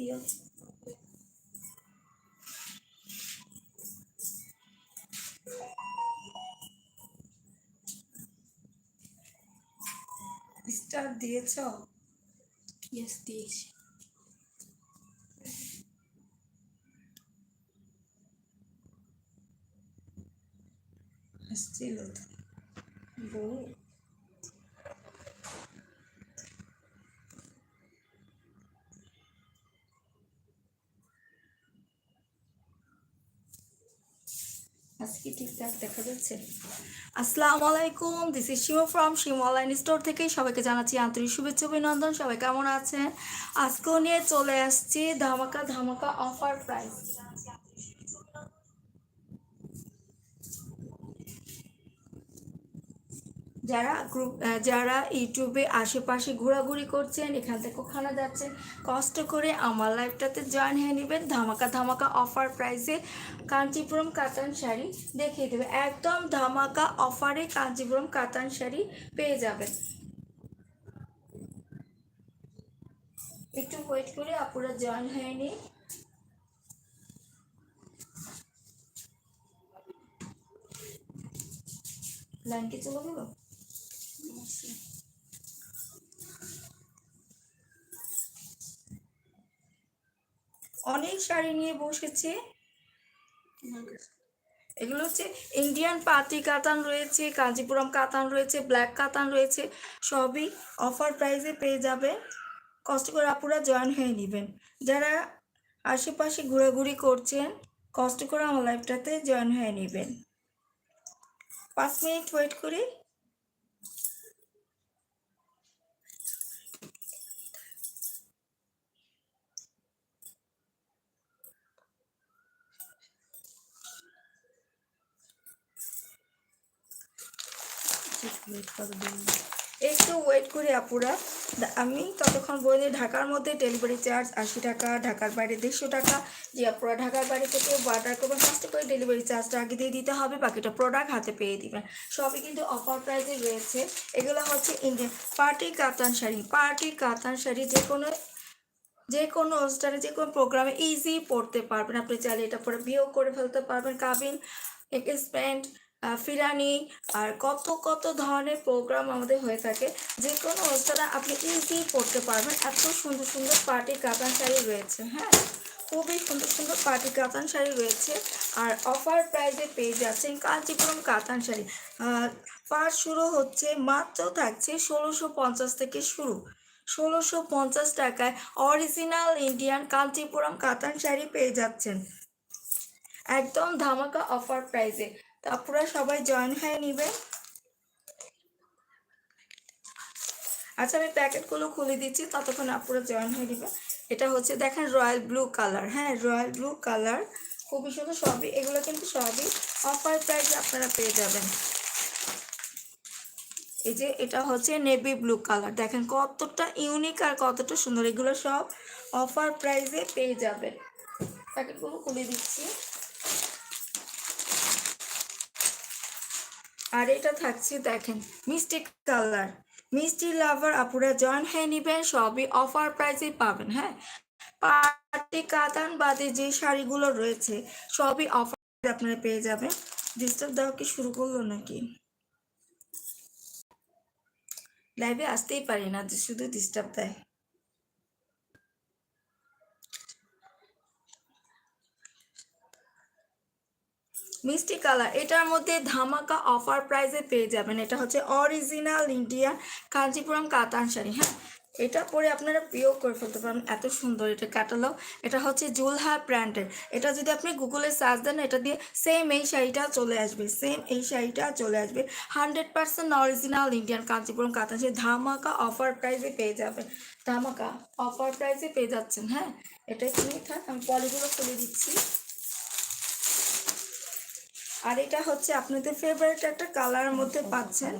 দিও স্টার দিয়েছ? ইয়েস দিয়েছি আসছিল তো বউ আজকে ঠিকঠাক দেখা যাচ্ছে। আসসালামু আলাইকুম this is Shimo from Shim online store থেকে সবাইকে জানাচ্ছি আন্তরিক শুভেচ্ছা, অভিনন্দন। সবাই কেমন আছেন? আজকেও নিয়ে চলে আসছি ধামাকা ধামাকা অফার প্রাইস যারা গ্রুপ যারা ইউটিউবে আশেপাশে ঘোরাঘুরি করছেন, এখান থেকে ওখানে যাচ্ছেন, কষ্ট করে আমার লাইফটাতে জয়েন হয়ে নেবেন। ধামাকা ধামাকা অফার প্রাইসে কাঞ্চিপুরম কাতান শাড়ি দেখিয়ে দেবে। একদম ধামাকা অফারে কাঞ্চিপুরম কাতান শাড়ি পেয়ে যাবেন। একটু ওয়েট করে আপুরা জয়েন হয়ে নিই লাইনকে চলে গেলো? অনেক শাড়ি নিয়ে বসেছে। এগুলো হচ্ছে ইন্ডিয়ান পাতি কাতান রয়েছে কাঞ্জিপুরম কাতান রয়েছে ব্ল্যাক কাতান রয়েছে সবই অফার প্রাইসে পেয়ে যাবে। কষ্ট করে আপুরা জয়েন হয়ে নেবেন। যারা আশেপাশে ঘোরাঘুরি করছেন কষ্ট করে আমার লাইফটাতে জয়েন হয়ে নেবেন। পাঁচ মিনিট ওয়েট করি একটু ওয়েট করি আপুরা। আমি ততক্ষণ বলি ঢাকার মধ্যে ডেলিভারি চার্জ আশি টাকা, ঢাকার বাইরে দেড়শো টাকা। যে আপুরা ঢাকার বাইরে থেকে বাটার করবেন ফার্স্টে করে ডেলিভারি চার্জটা আগে দিয়ে দিতে হবে, বাকিটা প্রোডাক্ট হাতে পেয়ে দিবেন। সবই কিন্তু অফার প্রাইসে রয়েছে। এগুলো হচ্ছে ইন্ডিয়ান পার্টি কাতান শাড়ি। পার্টি কাতান শাড়ি যে কোনো যে কোনো অনুষ্ঠানে, যে কোনো প্রোগ্রামে ইজি পড়তে পারবেন। আপনি চাইলে এটা পরে বিয়েও করে ফেলতে পারবেন। কাবিন এক্সপেন্ড ফিরানি আর কত কত ধরনের প্রোগ্রাম আমাদের হয়ে থাকে। যে কোনো অনুষ্ঠানে আপনি ইজি পড়তে পারবেন? এত সুন্দর সুন্দর পার্টি কাতান শাড়ি রয়েছে হ্যাঁ? খুবই সুন্দর সুন্দর পার্টি কাতান শাড়ি রয়েছে। আর অফার প্রাইজে পেয়ে যাচ্ছেন কাঞ্চিপুরম কাতান শাড়ি। ফার্স্ট শুরু হচ্ছে মাত্র থাকছে ষোলোশো পঞ্চাশ থেকে শুরু। ষোলোশো পঞ্চাশ টাকায় অরিজিনাল ইন্ডিয়ান কাঞ্চিপুরম কাতান শাড়ি পেয়ে যাচ্ছেন। একদম ধামাকা অফার প্রাইসে তা আপনারা সবাই জয়েন হয়ে নিবে। আচ্ছা আমি প্যাকেটগুলো খুলে দিচ্ছি, ততক্ষণ আপনারা জয়েন হয়ে নিবে। এটা হচ্ছে, দেখেন রয়্যাল ব্লু কালার হ্যাঁ রয়্যাল ব্লু কালার খুবই সুন্দর, সবই, এগুলো কিন্তু সবই অফার প্রাইসে আপনারা পেয়ে যাবেন। এই যে, এটা হচ্ছে নেভি ব্লু কালার দেখেন, কতটা ইউনিক আর কতটা সুন্দর, এগুলো সব অফার প্রাইসে পেয়ে যাবেন। প্যাকেটগুলো খুলে দিচ্ছি। আর এটা থাকছে দেখেন, মিষ্টি কালার। মিষ্টি লাভার আপুরা জয়েন হয়ে নেবেন, সবই অফার প্রাইসে পাবেন হ্যাঁ? পার্টি কাতান বাদে যে শাড়িগুলো রয়েছে, সবই অফার আপনারা পেয়ে যাবেন। ডিস্টার্ব দেওয়া কি শুরু করল নাকি? লাইভে আসতেই পারি না শুধু ডিস্টার্ব দেয়। মিষ্টি কালার। এটার মধ্যে ধামাকা অফার প্রাইসে পেয়ে যাবেন। এটা হচ্ছে অরিজিনাল ইন্ডিয়ান কাঞ্চিপুরম কাতান শাড়ি হ্যাঁ? এটা পরে আপনারা প্রিয় করে ফেলতে পারেন। এত সুন্দর এটা ক্যাটালগ এটা হচ্ছে জুলহা ব্র্যান্ডের এটা যদি আপনি গুগলে সার্চ দেন, এটা দিয়ে সেম এই শাড়িটা চলে আসবে। সেম এই শাড়িটা চলে আসবে। Hundred percent original Indian Kanchipuram katan sari. ধামাকা অফার প্রাইসে পেয়ে যাবেন। ধামাকা অফার প্রাইসে পেয়ে যাচ্ছেন হ্যাঁ? এটাই কিনে থাক, আমি পলিগুলো খুলে দিচ্ছি। আর এটা হচ্ছে আপনাদের ফেভারিট একটা কালারের মধ্যে পাচ্ছেন।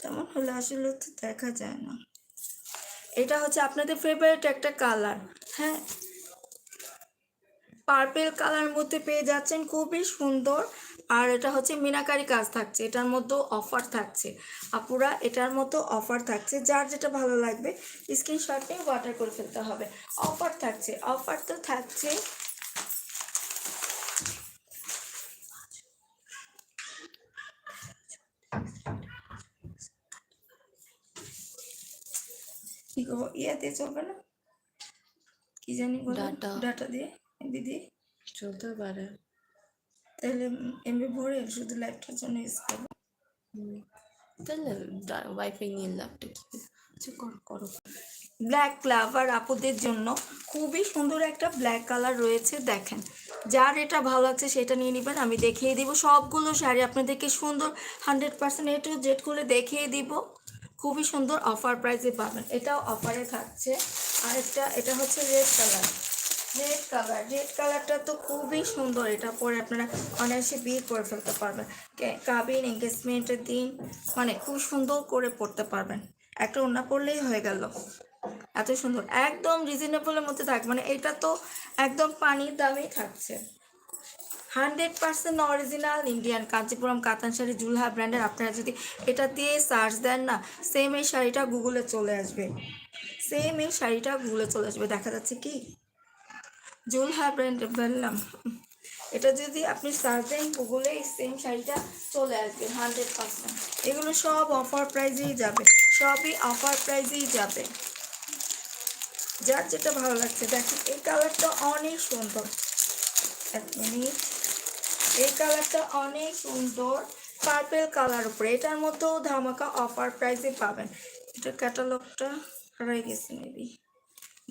তেমন হলে আসলে তো দেখা যায় না। এটা হচ্ছে আপনাদের ফেভারিট একটা কালার হ্যাঁ। পার্পেল কালার মধ্যে পেয়ে যাচ্ছেন, খুবই সুন্দর। আর এটা হচ্ছে মিনাকারি কাজ থাকছে, এটার মধ্যেও অফার থাকছে। আপুরা, এটার মতো অফার থাকছে, যার যেটা ভালো লাগবে স্ক্রিনশট নিয়ে অর্ডার করে ফেলতে হবে। অফার থাকছে অফার তো থাকছে কি করব ইয়ে চলবে না? কি জানি Data. ডাটা। দিয়ে এমবি দিয়ে। চলতে পারে। তাহলে এমবি ভরে শুধু লাইভটার জন্য ইউজ করব। তাহলে ওয়াইফাই নিয়ে ল্যাপটপ কি করো? করো ব্ল্যাক ক্লাভার আপুদের জন্য খুবই সুন্দর একটা ব্ল্যাক কালার রয়েছে দেখেন। যার এটা ভালো লাগছে সেটা নিয়ে নেবেন আমি দেখিয়ে দিব। সবগুলো শাড়ি আপনাদেরকে সুন্দর hundred percent A to Z করে দেখিয়ে দিব। খুবই সুন্দর অফার প্রাইসে পাবেন। এটাও অফারে থাকছে। আর একটা এটা হচ্ছে red colour red colour red কালারটা তো খুবই সুন্দর। এটা পরে আপনারা অনায়াসে বিয়ে করে ফেলতে পারবেন। কাবিন এঙ্গেজমেন্টের দিন মানে খুব সুন্দর করে পড়তে পারবেন। একটা ওড়না পরলেই হয়ে গেল। এত সুন্দর। একদম রিজনেবলের মধ্যে থাকবে। মানে এটা তো একদম পানির দামেই থাকছে। Hundred percent original Indian, Kanchipuram katan sari জুলহা ব্র্যান্ডের। আপনারা যদি এটা দিয়ে সার্চ দেন না সেম এই শাড়িটা গুগলে চলে আসবে। সেম এই শাড়িটা গুগলে চলে আসবে। দেখা যাচ্ছে কি? জুলহা ব্র্যান্ড বললাম। এটা যদি আপনি সার্চ দেন গুগলে সেম শাড়িটা চলে আসবে, হান্ড্রেড পার্সেন্ট। এগুলো সব অফার প্রাইজেই যাবে। সবই অফার প্রাইজেই যাবে। যার যেটা ভালো লাগছে, দেখেন, এই কালারটা অনেক সুন্দর। এক মিনিট এই কালারটা অনেক সুন্দর। পার্পেল কালার উপরে। এটার মধ্যেও ধামাকা অফার প্রাইসে পাবেন। এটা ক্যাটালগটা হারাই গেছে মেবি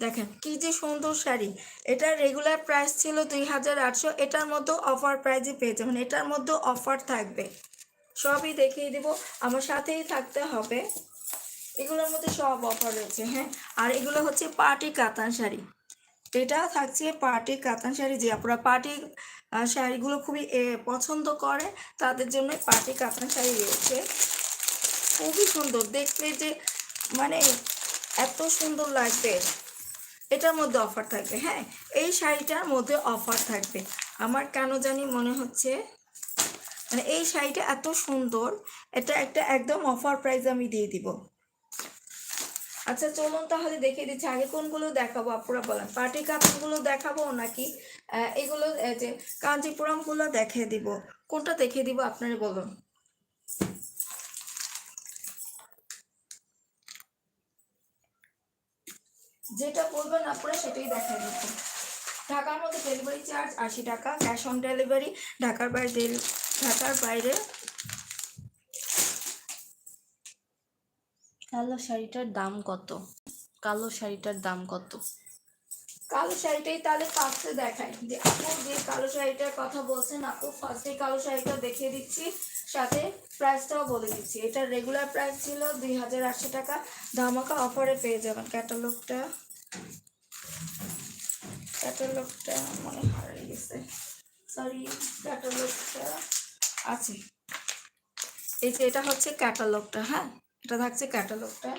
দেখেন, কি যে সুন্দর শাড়ি। এটার রেগুলার প্রাইস ছিল দুই হাজার আটশো। এটার মধ্যেও অফার প্রাইজে পেয়ে যাবেন এটার মধ্যেও অফার থাকবে। সবই দেখিয়ে দেবো। আমার সাথেই থাকতে হবে। এগুলোর মধ্যে সব অফার রয়েছে হ্যাঁ। আর এগুলো হচ্ছে পার্টি কাতান শাড়ি। এটা থাকছে পার্টি কাতান শাড়ি। যে আপনারা পার্টি শাড়িগুলো খুবই পছন্দ করে। তাদের জন্য পার্টি কাতান শাড়ি রয়েছে। খুবই সুন্দর। দেখলে যে মানে এত সুন্দর লাগবে। এটার মধ্যে অফার থাকবে। হ্যাঁ এই শাড়িটার মধ্যে অফার থাকবে। আমার কেন জানি মনে হচ্ছে মানে এই শাড়িটা এত সুন্দর, এটা একটা একদম অফার প্রাইস আমি দিয়ে দিব। আচ্ছা চলুন তাহলে দেখিয়ে দিচ্ছি। আগে কোনগুলো দেখাবো? আপুরা বলেন। পার্টি কাপড়গুলো দেখাবো নাকি এগুলো যে কাঞ্চিপুরমগুলো দেখিয়ে দিব। কোনটা দেখিয়ে দিব, আপনারা বলুন। যেটা বলবেন আপনারা সেটাই দেখা দিচ্ছি। ঢাকার মধ্যে ডেলিভারি চার্জ আশি টাকা ক্যাশ অন ডেলিভারি ঢাকার বাইরে ঢাকার বাইরে কালো শাড়িটার দাম কত? কালো শাড়িটার দাম কত? কালো শাড়িটাই তাহলে ফার্স্টে দেখাই। যে আপু যে কালো শাড়িটার কথা বলছেন, আপু ফার্স্টে কালো শাড়িটা দেখিয়ে দিচ্ছি, সাথে প্রাইসটাও বলে দিচ্ছি। এটার রেগুলার প্রাইস ছিল দুই হাজার আটশো টাকা। ধামাকা অফারে পেয়ে যাবেন। ক্যাটালগটা ক্যাটালগটা মনে হারিয়ে গেছে। সরি ক্যাটালগটা আছে। এই যে এটা হচ্ছে ক্যাটালগটা হ্যাঁ? এটা থাকছে ক্যাটালগটা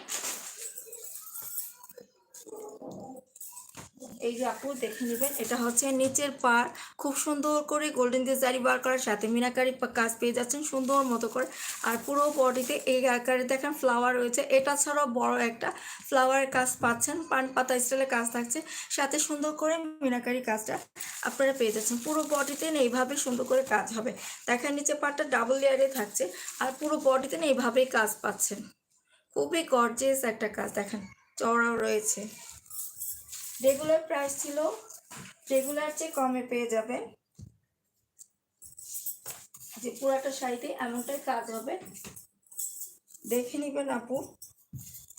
এই যে আপু, দেখে নেবেন, এটা হচ্ছে নিচের পার খুব সুন্দর করে গোল্ডেন দিয়ে জারি বার করার সাথে মিনাকারি কাজ পেয়ে যাচ্ছেন, সুন্দর মতো করে। আর পুরো বডিতে এই আকারে দেখেন ফ্লাওয়ার রয়েছে। এটা ছাড়াও বড় একটা ফ্লাওয়ারের কাজ পাচ্ছেন, পান পাতা স্টাইলের কাজ থাকছে। সাথে সুন্দর করে মিনাকারি কাজটা আপনারা পেয়ে যাচ্ছেন। পুরো বডিতে না এইভাবে সুন্দর করে কাজ হবে। দেখেন নিচে পাটটা ডাবল লেয়ারে থাকছে। আর পুরো বডিতে না এইভাবেই কাজ পাচ্ছেন। খুবই গর্জেস একটা কাজ, দেখেন। চওড়াও রয়েছে। রেগুলার প্রাইস ছিল রেগুলার চেয়ে কমে পেয়ে যাবেন। যে পুরাটা শাড়িতে এমনটাই কাজ হবে। দেখে নেবেন আপু।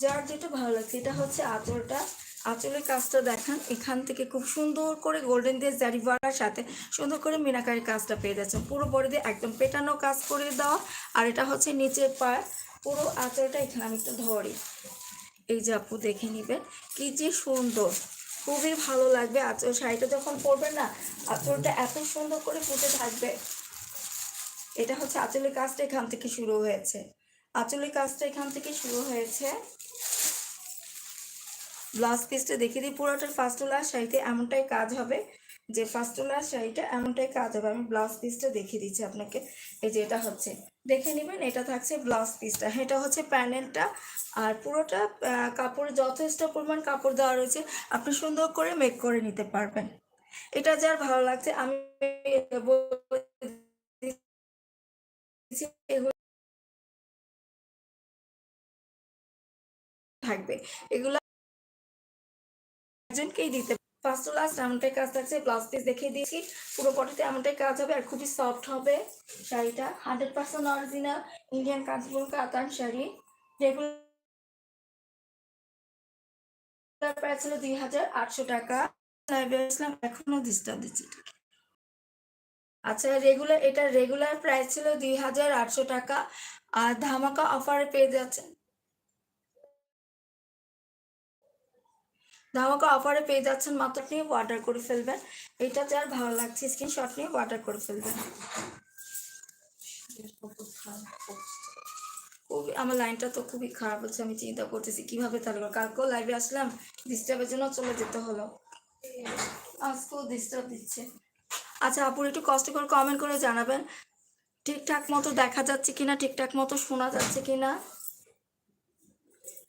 যার যেটা ভালো লাগছে, এটা হচ্ছে আঁচলটা। আঁচলের কাজটা দেখান, এখান থেকে খুব সুন্দর করে গোল্ডেন দিয়ে জারি বাড়ার সাথে সুন্দর করে মিনাকারি কাজটা পেয়ে যাচ্ছেন। পুরো বডিতে একদম পেটানো কাজ করে দেওয়া। আর এটা হচ্ছে নিচের পায় পুরো আঁচলটা এখানে আমি একটু ধরি। এই যে আপু, দেখে নিবেন, কি যে সুন্দর। খুবই ভালো লাগবে। আঁচল শাড়িটা যখন পরবেন না আঁচলটা এত সুন্দর করে ফুটে থাকবে। এটা হচ্ছে আঁচলের কাজটা এখান থেকে শুরু হয়েছে। আঁচলের কাজটা এখান থেকে শুরু হয়েছে। ব্লাউজ পিসটা দেখে দিই, পুরোটার ফার্স্ট লাস্ট শাড়িতে এমনটাই কাজ হবে। যে ফার্স্ট ক্লাস শাড়িটা, এমনটাই কাজ হবে। আমি ব্লাউজ পিসটা দেখিয়ে দিচ্ছি আপনাকে। এই যে এটা হচ্ছে। দেখে নেবেন, এটা থাকছে ব্লাউজ পিসটা এটা হচ্ছে প্যানেলটা। আর পুরোটা কাপড়, যথেষ্ট পরিমাণ কাপড় দেওয়া রয়েছে। আপনি সুন্দর করে মেক করে নিতে পারবেন। এটা যার ভালো লাগছে, আমি থাকবে। এগুলো একজনকেই দিতে ফার্স্ট টু লাস্ট এমনটাই কাজ থাকছে ব্লাউজ পিস দেখিয়ে দিয়েছি। পুরো বডিতে এমনটাই কাজ হবে আর খুবই সফট হবে শাড়িটা। Hundred percent original Indian Kanchipur katan sari. Regular price ছিল দুই হাজার আটশো টাকা। লাইভে আসলাম এখনও ডিস্টার্ব দিচ্ছি। আচ্ছা রেগুলার এটা রেগুলার প্রাইস ছিল দুই হাজার আটশো টাকা। আর ধামাকা অফারে পেয়ে যাচ্ছেন। ধামাকা অফারে পেয়ে যাচ্ছেন মাত্র আপনি অর্ডার করে ফেলবেন। এটা যার ভালো লাগছে স্ক্রিনশট নিয়ে অর্ডার করে ফেলবেন। খুবই, আমার লাইনটা তো খুবই খারাপ হচ্ছে, আমি চিন্তা করতেছি কীভাবে তাহলে কালকেও লাইভে আসলাম ডিস্টার্বের জন্য চলে যেতে হলো। আজকেও ডিস্টার্ব দিচ্ছে। আচ্ছা আপুর একটু কষ্ট করে কমেন্ট করে জানাবেন, ঠিকঠাক মতো দেখা যাচ্ছে কিনা, ঠিকঠাক মতো শোনা যাচ্ছে কিনা?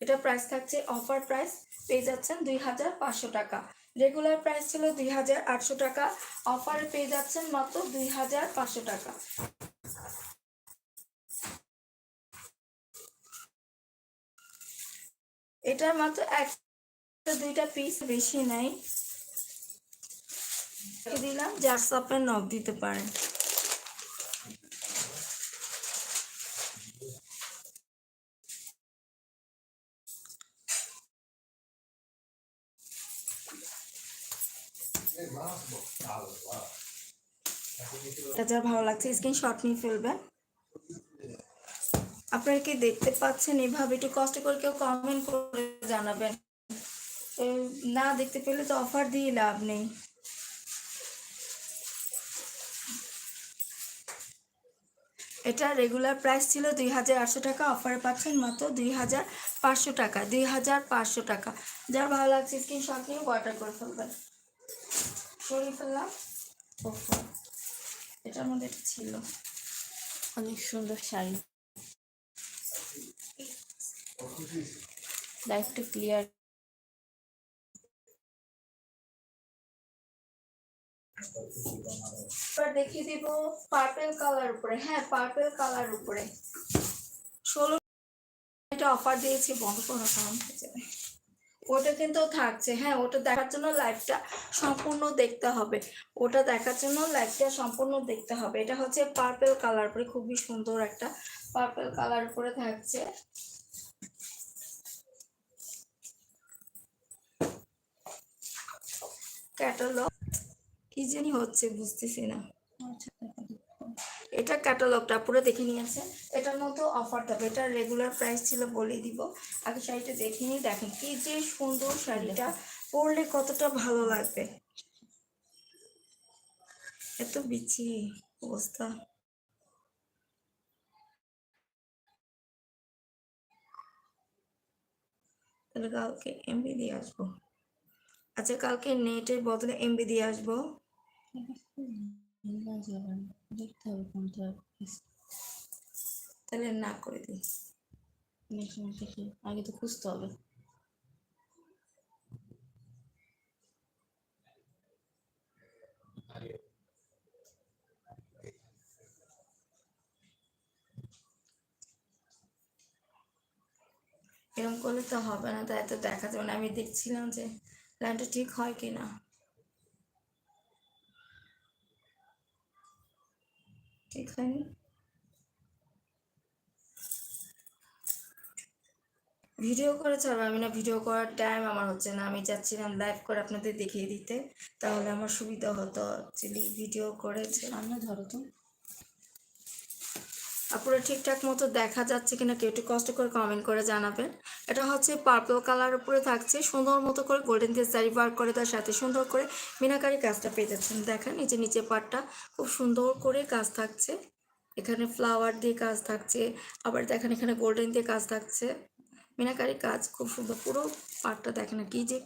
এটা প্রাইস থাকছে অফার প্রাইস পেয়ে যাচ্ছেন দুই হাজার পাঁচশো টাকা। রেগুলার প্রাইস ছিল দুই হাজার আটশো টাকা। অফারে পেয়ে যাচ্ছেন মাত্র দুই হাজার পাঁচশো টাকা। এটার মাত্র একটা দুইটা পিস বেশি নাই। দিলাম হোয়াটসঅ্যাপে নক দিতে পারেন। যার ভালো লাগছে স্ক্রিনশট নিয়ে ফেলবেন আপনারা কি দেখতে পাচ্ছেন এভাবে? একটু কষ্ট করে কেউ কমেন্ট করে জানাবেন। না দেখতে পেলে তো অফার দিয়ে লাভ নেই। এটা রেগুলার প্রাইস ছিল দুই হাজার আটশো টাকা অফারে পাচ্ছেন মাত্র দুই হাজার পাঁচশো টাকা দুই হাজার পাঁচশো টাকা। যার ভালো লাগছে স্ক্রিনশট নিয়ে অর্ডার করে ফেলবেন। সরিয়ে ফেললাম। ওহো, এটার মধ্যে এটা ছিল। অনেক সুন্দর শাড়ি। লাইফটা ক্লিয়ার এবার দেখিয়ে দিব পার্পেল কালার উপরে। হ্যাঁ পার্পেল কালার উপরে। ষোলো এটা অফার দিয়েছি বন্ধ করা কারণ হয়ে যাবে। ওটা কিন্তু থাকছে। হ্যাঁ ওটা দেখার জন্য লাইভটা সম্পূর্ণ দেখতে হবে। ওটা দেখার জন্য লাইভটা সম্পূর্ণ দেখতে হবে। এটা হচ্ছে পার্পেল কালার উপরে খুবই সুন্দর একটা পার্পেল কালার উপরে থাকছে। ক্যাটালগ কি জানি হচ্ছে, বুঝতেছি না। এটা ক্যাটালগটা পুরো দেখে নিয়ে নিয়েছে এটার মধ্যে অফার থাকবে। এটা রেগুলার প্রাইস ছিল বলে দিব। আগে শাড়িটা দেখে নিই। দেখেন, কি যে সুন্দর শাড়িটা। পরলে কতটা ভালো লাগবে। এত বিচি অবস্থা। তাহলে কালকে এমবি দিয়ে আসব। আচ্ছা কালকে নেটের বদলে এমবি দিয়ে আসব। তাহলে না করে দিই। আগে তো খুঁজতে হবে। এরকম করলে তো হবে না, তাই তো দেখা যাবে না। আমি দেখছিলাম যে লাইনটা ঠিক হয় কি না হয়নি ভিডিও করে ছাড়বো আমি না ভিডিও করার টাইম আমার হচ্ছে না। আমি চাচ্ছিলাম লাইভ করে আপনাদের দেখিয়ে দিতে, তাহলে আমার সুবিধা হতো। অ্যাকচুয়ালি ভিডিও করেছে। আমরা ধরো তো। আপনারা ঠিকঠাক মতো দেখা যাচ্ছে কিনা কেউ একটু কষ্ট করে কমেন্ট করে জানাবেন। এটা হচ্ছে পার্পল কালার উপরে থাকছে, সুন্দর মতো করে গোল্ডেন দিয়ে সারি বার করে তার সাথে সুন্দর করে মিনাকারি কাজটা পেয়ে যাচ্ছেন। দেখেন নিচে নিচে পাটটা খুব সুন্দর করে কাজ থাকছে। এখানে ফ্লাওয়ার দিয়ে কাজ থাকছে, আবার দেখেন এখানে গোল্ডেন দিয়ে কাজ থাকছে। মিনাকারি কাজ খুব সুন্দর, পুরো পার্টটা দেখেন কি যে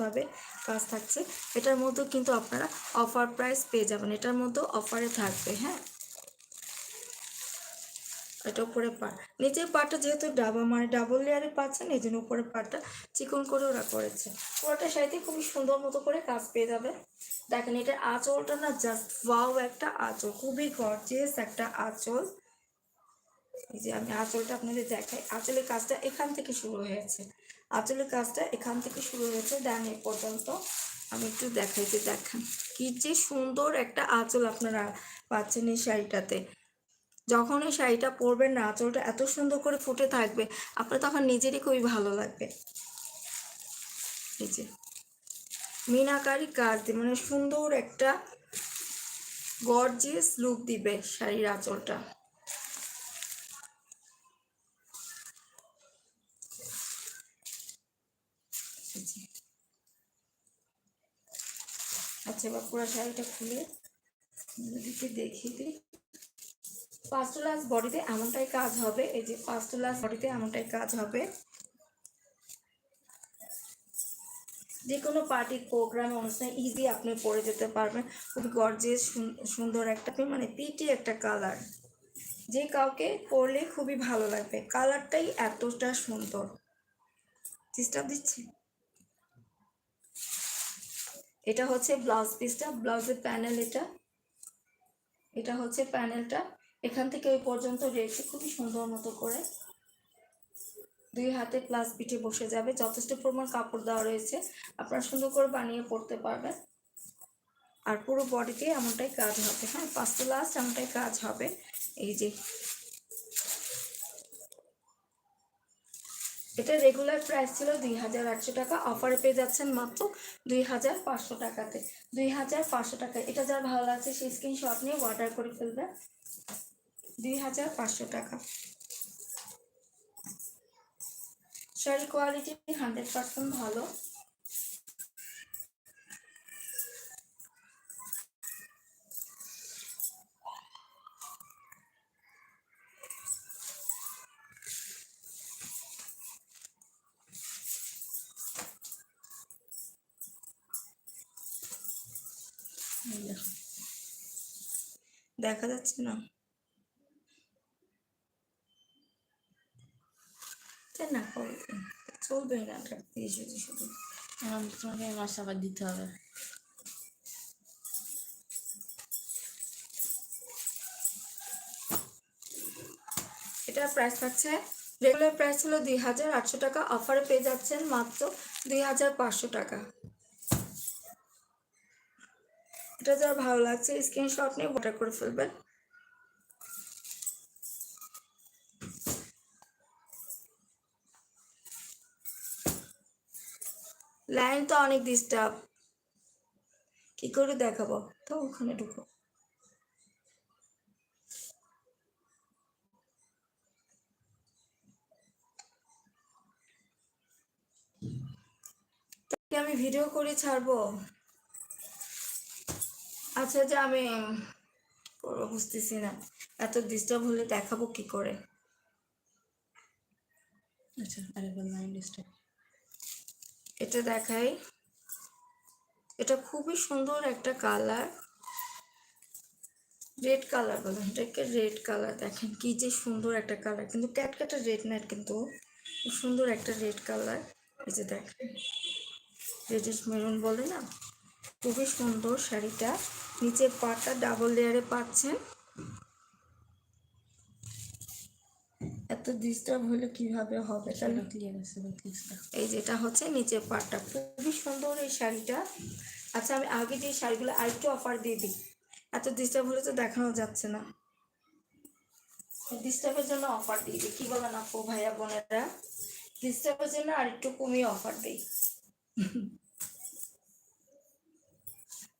ভাবে কাজ থাকছে। এটার মধ্যেও কিন্তু আপনারা অফার প্রাইস পেয়ে যাবেন। এটার মধ্যেও অফারে থাকবে হ্যাঁ? এটা উপরে পার নিচের পাটটা যেহেতু ডাবা মানে ডাবল লেয়ারে পাচ্ছেন এই জন্য উপরে পাটটা চিকন করে ওরা করেছে। পুরোটা শাড়িতে খুবই সুন্দর মতো করে কাজ পেয়ে যাবে। দেখেন, এটা আঁচলটা না জাস্ট ওয়াও একটা আঁচল, খুবই গর্জিয়াস একটা আঁচল। এই যে আমি আঁচলটা আপনাদের দেখাই। আঁচলের কাজটা এখান থেকে শুরু হয়েছে। আঁচলের কাজটা এখান থেকে শুরু হয়েছে, দেন এ পর্যন্ত আমি একটু দেখাইতে দেখেন, কি যে সুন্দর একটা আঁচল আপনারা পাচ্ছেন এই শাড়িটাতে। যখন এই শাড়িটা পরবেন না, আঁচলটা এত সুন্দর করে ফুটে থাকবে, আপনার তখন নিজেরই খুবই ভালো লাগবে। এই যে, মিনাকারি কাজ দিয়ে মানে সুন্দর একটা গর্জিয়াস লুক দিবে শাড়ির আঁচলটা। আচ্ছা এবার পুরো শাড়িটা খুলে দিকে দেখিয়ে দিই। পাঁচটোলাস বডিতে এমনটাই কাজ হবে, এই যে পাঁচটোলাস বডিতে এমনটাই কাজ হবে। যে কোনো পার্টি প্রোগ্রাম অনুষ্ঠানে ইজি আপনি পরে যেতে পারবেন। খুবই গর্জিয়াস সুন্দর একটা মানে পিটি একটা কালার যে কাউকে পরলে খুবই ভালো লাগবে। কালারটাই এতটা সুন্দর। চেষ্টা দিচ্ছি। এটা হচ্ছে ব্লাউজ পিসটা ব্লাউজের প্যানেল এটা। এটা হচ্ছে প্যানেলটা এখান থেকে ওই পর্যন্ত রয়েছে খুবই সুন্দর মতো করে। দুই হাতে প্লাস পিঠে বসে যাবে। যথেষ্ট পরিমাণ কাপড় দেওয়া রয়েছে। আপনারা সুন্দর করে বানিয়ে পড়তে পারবেন। আর পুরো বডিতে এমনটাই কাজ হবে। হ্যাঁ পাঁচটা লাস্ট এমনটাই কাজ হবে। এই যে। এটা রেগুলার প্রাইস ছিল দুই হাজার আটশো টাকা। অফারে পেয়ে যাচ্ছেন মাত্র দুই হাজার পাঁচশো টাকাতে। দুই হাজার পাঁচশো টাকা এটা যার ভালো লাগছে, সেই স্ক্রিনশট নিয়ে অর্ডার করে ফেলবে। দুই হাজার পাঁচশো টাকা। শাড়ি কোয়ালিটি হান্ড্রেড পার্সেন্ট ভালো। দেখা যাচ্ছে না তা না করবে চলবে না রাখতে শুধু শুধু। এখন তোমাকে মাস দিতে হবে। এটার প্রাইস থাকছে রেগুলার প্রাইস ছিল দুই হাজার আটশো টাকা অফারে পেয়ে যাচ্ছেন মাত্র দুই হাজার পাঁচশো টাকা। এটা যার ভালো লাগছে স্ক্রিনশট নিয়ে অর্ডার করে ফেলবেন। লাইন তো অনেক ডিস্টার্ব কি করে দেখাবো? তো ওখানে ঢুকো। আমি ভিডিও করে ছাড়বো? আচ্ছা যে আমি করব বুঝতেছি না। এত ডিস্টার্ব হলে দেখাবো কি করে? আচ্ছা আরেকবার মাইন্ড ডিস্টার্ব এটা দেখাই। এটা খুবই সুন্দর একটা কালার। রেড কালার বলেন এটাকে রেড কালার দেখেন, কি যে সুন্দর একটা কালার। কিন্তু ক্যাটকাটা রেড না, কিন্তু সুন্দর একটা রেড কালার। এই যে দেখেন রেডিশ মেরুন বলে না? খুবই সুন্দর শাড়িটা। নিচের পাটা ডাবল লেয়ারে পাচ্ছেন। ডিস্টার্ব হলে কীভাবে হবে? তাহলে ক্লিয়ার আছে এই যেটা হচ্ছে নিচের পাটটা খুবই সুন্দর এই শাড়িটা। আচ্ছা আমি আগে যে শাড়িগুলো আরেকটু অফার দিয়ে দিই। এত ডিস্টার্ব হলে তো দেখানো যাচ্ছে না। ডিস্টার্বের জন্য অফার দিয়ে দিই। কি বলেন আপু ভাইয়া বোনেরা? ডিস্টার্বের জন্য আরেকটু কমিয়ে অফার দিই।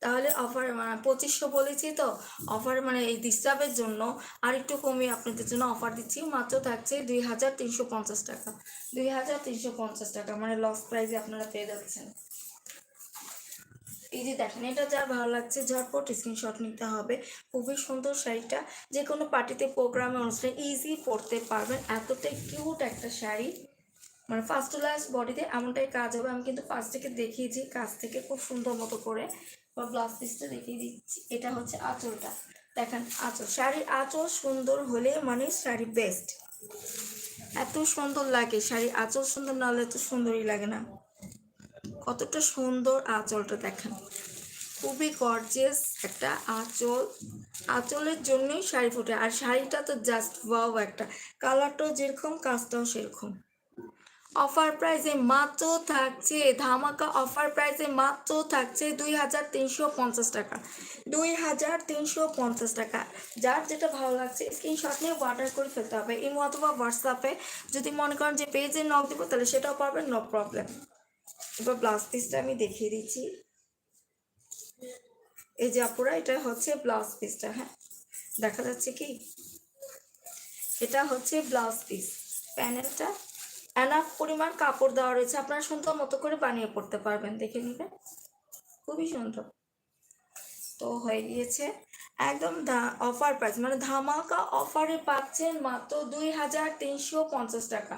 তাহলে অফার মানে পঁচিশশো বলেছি তো অফার মানে এই ডিস্টার্বের জন্য আর একটু কমিয়ে আপনাদের জন্য অফার দিচ্ছি, মাত্র থাকছে দুই হাজার তিনশো পঞ্চাশ টাকা। দুই হাজার তিনশো পঞ্চাশ টাকা মানে লস প্রাইসে আপনারা পেয়ে যাচ্ছেন। এই যে দেখেন, এটা যা ভালো লাগছে, ঝটপট স্ক্রিনশট নিতে হবে। খুবই সুন্দর শাড়িটা যে কোনো পার্টিতে প্রোগ্রামে অনুষ্ঠানে ইজি পরতে পারবেন। এতটাই কিউট একটা শাড়ি। মানে ফার্স্ট টু লাস্ট বডিতে এমনটাই কাজ হবে। আমি কিন্তু ফার্স্ট থেকে দেখিয়েছি কাজ থেকে খুব সুন্দর মতো করে। বা ব্লাউজ পিসটা দেখিয়ে দিচ্ছি। এটা হচ্ছে আঁচলটা। দেখেন আঁচল। শাড়ির আঁচল সুন্দর হলে মানে শাড়ি বেস্ট এত সুন্দর লাগে শাড়ি আঁচল সুন্দর না হলে তো সুন্দরই লাগে না। কতটা সুন্দর আঁচলটা দেখেন। খুবই গর্জিয়াস একটা আঁচল। আঁচলের জন্যই শাড়ি ফুটে। আর শাড়িটা তো জাস্ট ওয়াও একটা। কালারটাও যেরকম, কাজটাও সেরকম। অফার প্রাইসে মাত্র থাকছে, ধামাকা অফার প্রাইসে মাত্র থাকছে দুই হাজার তিনশো পঞ্চাশ টাকা। দুই হাজার তিনশো পঞ্চাশ টাকা। যার যেটা ভালো লাগছে স্ক্রিনশট নিয়ে অর্ডার করে ফেলতে হবে। ইমো অথবা হোয়াটসঅ্যাপে যদি মনে করেন যে পেজে নক দেবো, তাহলে সেটাও পারবেন নো প্রবলেম এবার ব্লাউজ পিসটা আমি দেখিয়ে দিচ্ছি। এই যে আপুরা, এটা হচ্ছে ব্লাউজ পিসটা হ্যাঁ? দেখা যাচ্ছে কি? এটা হচ্ছে ব্লাউজ পিস প্যানেলটা এনাফ পরিমাণ কাপড় দেওয়া রয়েছে। আপনারা সুন্দর মতো করে বানিয়ে পড়তে পারবেন, দেখে নেবেন। খুবই সুন্দর। তো হয়ে গিয়েছে একদম অফার প্রাইস মানে ধামাকা অফারে পাচ্ছেন মাত্র দুই হাজার তিনশো পঞ্চাশ টাকা।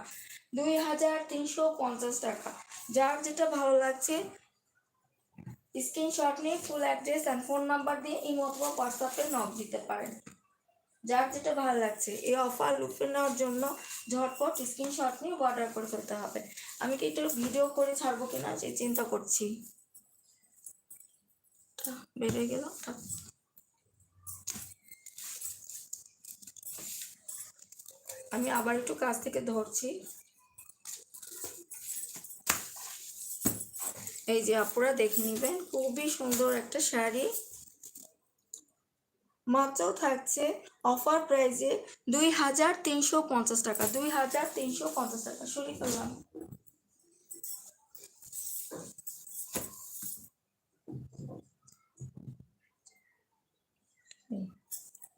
দুই হাজার তিনশো পঞ্চাশ টাকা। যার যেটা ভালো লাগছে স্ক্রিনশট নিয়ে full address and phone number দিয়ে ইমো অথবা হোয়াটসঅ্যাপে নক দিতে পারেন। যার যেটা ভালো লাগছে। এই অফার লুফে নেওয়ার জন্য ঝটপট স্ক্রিনশট নিয়ে অর্ডার করে ফেলতে হবে। আমি কি একটু ভিডিও করে ছাড়বো কিনা যে চিন্তা করছি। বেড়ে গেল আমি আবার একটু কাছ থেকে ধরছি। এই যে আপুরা দেখে নিবেন, খুবই সুন্দর একটা শাড়ি। মাত্র থাকছে অফার প্রাইসে দুই হাজার তিনশো পঞ্চাশ টাকা দুই হাজার তিনশো পঞ্চাশ টাকা সরি করলাম।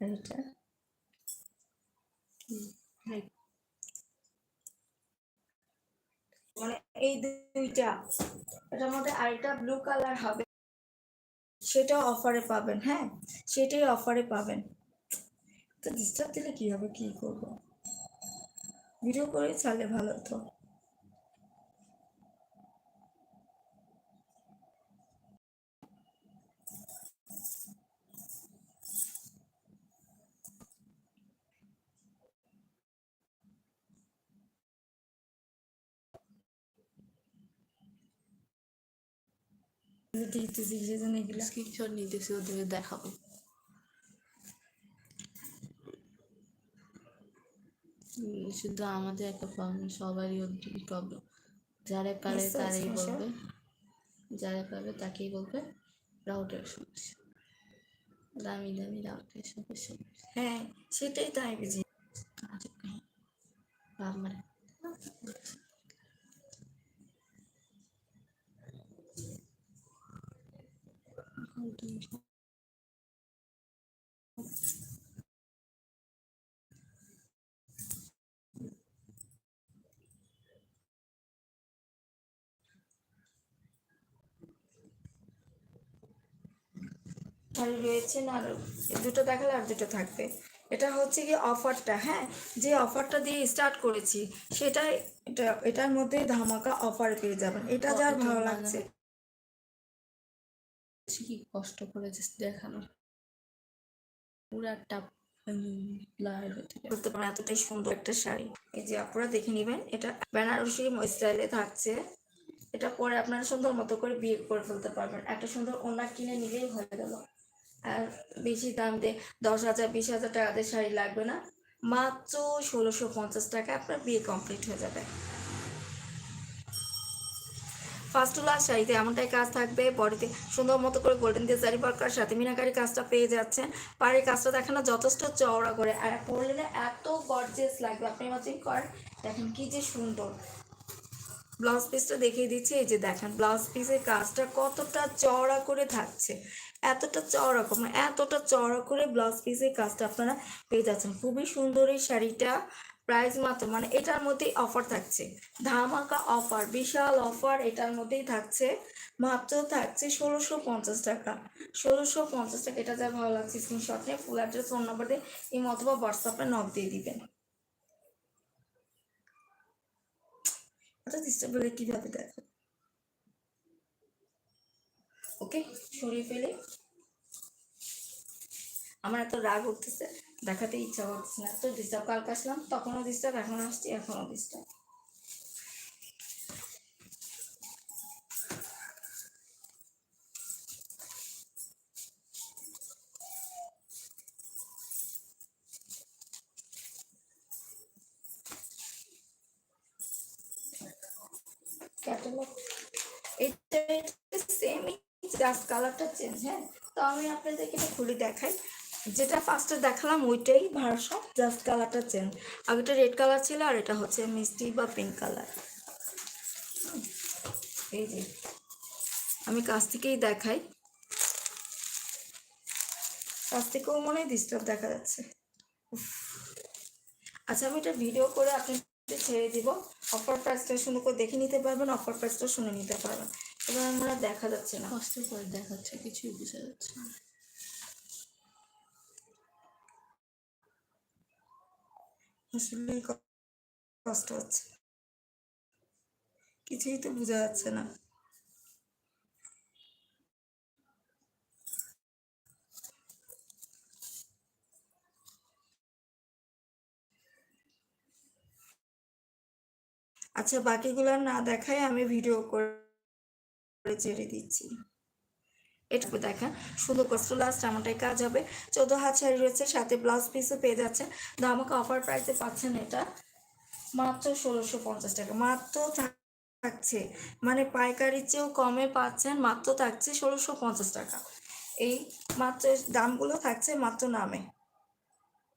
এটা মানে এই দুইটা এটার মধ্যে আরেকটা ব্লু কালার হবে সেটাও অফারে পাবেন হ্যাঁ? সেটাই অফারে পাবেন। তো ডিস্টার্ব দিলে কি হবে? কি করব? ভিডিও করে ছাড়লে ভালো তো দিতেছি সেজন্য এগুলো স্ক্রিনশট নিতেছি, ওদের দেখাবো। শুধু আমাদের একটা প্রবলেম সবারই প্রবলেম যারা পারে তারাই। বলবে। যারা পারবে তাকেই বলবে। রাউটের সমস্যা দামি দামি রাউটের সমস্যা হ্যাঁ সেটাই তো বুঝি আজব কাহিনী। বাপ মারে। আর রয়েছে না আর দুটো দেখালে আর দুটো থাকবে। এটা হচ্ছে কি অফারটা হ্যাঁ? যে অফারটা দিয়ে স্টার্ট করেছি সেটাই এটা এটার মধ্যে ধামাকা অফার পেয়ে যাবেন। এটা যার ভালো লাগছে। কি কষ্ট করে দেখানো। পুরা টাপ থাকে বলতে পারেন এতটাই সুন্দর একটা শাড়ি। এই যে আপনারা দেখে নেবেন এটা বেনারসি স্টাইলে থাকছে। এটা পরে আপনারা সুন্দর মতো করে বিয়ে করে ফেলতে পারবেন। একটা সুন্দর ওনার কিনে নিলেই হয়ে গেল। আর বেশি দাম দিয়ে দশ হাজার, বিশ হাজার টাকা দিয়ে শাড়ি লাগবে না। মাত্র ষোলোশো পঞ্চাশ টাকা আপনার বিয়ে কমপ্লিট হয়ে যাবে। ফার্স্ট লাস্ট শাড়িতে এমনটাই কাজ থাকবে, বডিতে সুন্দর মতো করে গোল্ডেন দিয়ে জারি করার সাথে মিনাকারি কাজটা পেয়ে যাচ্ছেন। পাড়ের কাজটা দেখানো যথেষ্ট চওড়া করে, আর পরলে এত গর্জেস লাগবে। আপনি ইমাজিন করেন, দেখেন কি যে সুন্দর। ব্লাউজ পিসটা দেখিয়ে দিচ্ছি, এই যে দেখেন ব্লাউজ পিসের কাজটা কতটা চওড়া করে থাকছে। এতটা চওড়া করে মানে এতটা চওড়া করে ব্লাউজ পিসের কাজটা আপনারা পেয়ে যাচ্ছেন। খুবই সুন্দর এই শাড়িটা প্রাইস মাত্র মানে এটার মধ্যেই অফার থাকছে। ধামাকা অফার বিশাল অফার এটার মধ্যেই থাকছে। মাত্র থাকছে ষোলোশো পঞ্চাশ টাকা। ষোলোশো পঞ্চাশ টাকা, এটা যা ভালো লাগছে স্ক্রিনশট নিয়ে ফুল অ্যাড্রেস ফোন নাম্বার দিয়ে, এই অথবা হোয়াটসঅ্যাপে নক দিয়ে দিবেন। এত ডিস্টার্ব কীভাবে দেখো? ওকে, সরিয়ে ফেলে। আমার এত রাগ উঠতেছে, দেখাতে ইচ্ছা করতেছে না। তো ডিস্টার্ব কালকে আসলাম, তখনও ডিস্টার্ব এখন আসছি, এখনও ডিস্টার্ব। কালারটা চেঞ্জ হ্যাঁ? তো আমি আপনাদেরকে এটা খুলে দেখাই। যেটা ফার্স্টে দেখালাম, ওইটাই ভার্সন জাস্ট কালারটা চেঞ্জ আগেটা রেড কালার ছিল, আর এটা হচ্ছে মিষ্টি বা পিঙ্ক কালার এই যে, আমি কাছ থেকেই দেখাই। কাছ থেকেও মনে হয় ডিস্টার্ব দেখা যাচ্ছে। আচ্ছা আমি এটা ভিডিও করে আপনাদের ছেড়ে দিব। অফার প্রাইসটা সুন্দর করে দেখে নিতে পারবেন অফার প্রাইসটা শুনে নিতে পারবেন। এবার আমরা দেখা যাচ্ছে না। কষ্ট করে দেখাচ্ছে কিছুই বোঝা যাচ্ছে না। আসলে কষ্ট হচ্ছে। কিছুই তো বোঝা যাচ্ছে না। আচ্ছা বাকিগুলো না দেখাই আমি ভিডিও করে ছেড়ে দিচ্ছি। এটা দেখা, শুধু কষ্ট লাস্ট আমারটাই কাজ হবে। চোদ্দ হাত শাড়ি রয়েছে, সাথে ব্লাউজ পিসও পেয়ে যাচ্ছে আমাকে অফার প্রাইসে পাচ্ছেন এটা মাত্র ষোলোশো পঞ্চাশ টাকা। মাত্র থাকছে মানে পাইকারির চেয়েও কমে পাচ্ছেন, মাত্র থাকছে ষোলোশো পঞ্চাশ টাকা। এই মাত্র দামগুলো থাকছে মাত্র নামে।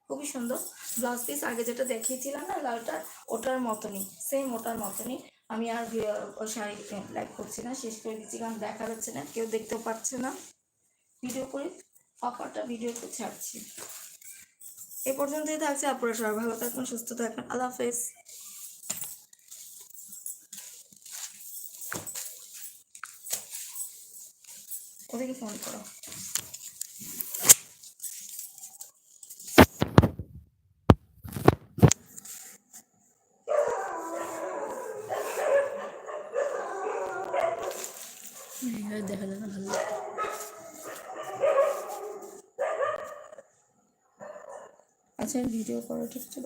খুবই সুন্দর। ব্লাউজ পিস আগে যেটা দেখিয়েছিলাম না, লালটা, ওটার মতনই সেম ওটার মতনই। আমি আর শাড়ি লাইক করছি না, শেষ করে দিচ্ছি, কারণ দেখা যাচ্ছে না, কেউ দেখতেও পাচ্ছে না। ভিডিও করে অফারটা করে ছাড়ছি। এ পর্যন্তই থাকছে, আপনারা সবাই ভালো থাকুন সুস্থ থাকবেন, আল্লাহ হাফেজ। ওদেরকে ফোন করো এইভাবে দেখা যায় না ভালো লাগে আচ্ছা ভিডিও করো ঠিক ছিল?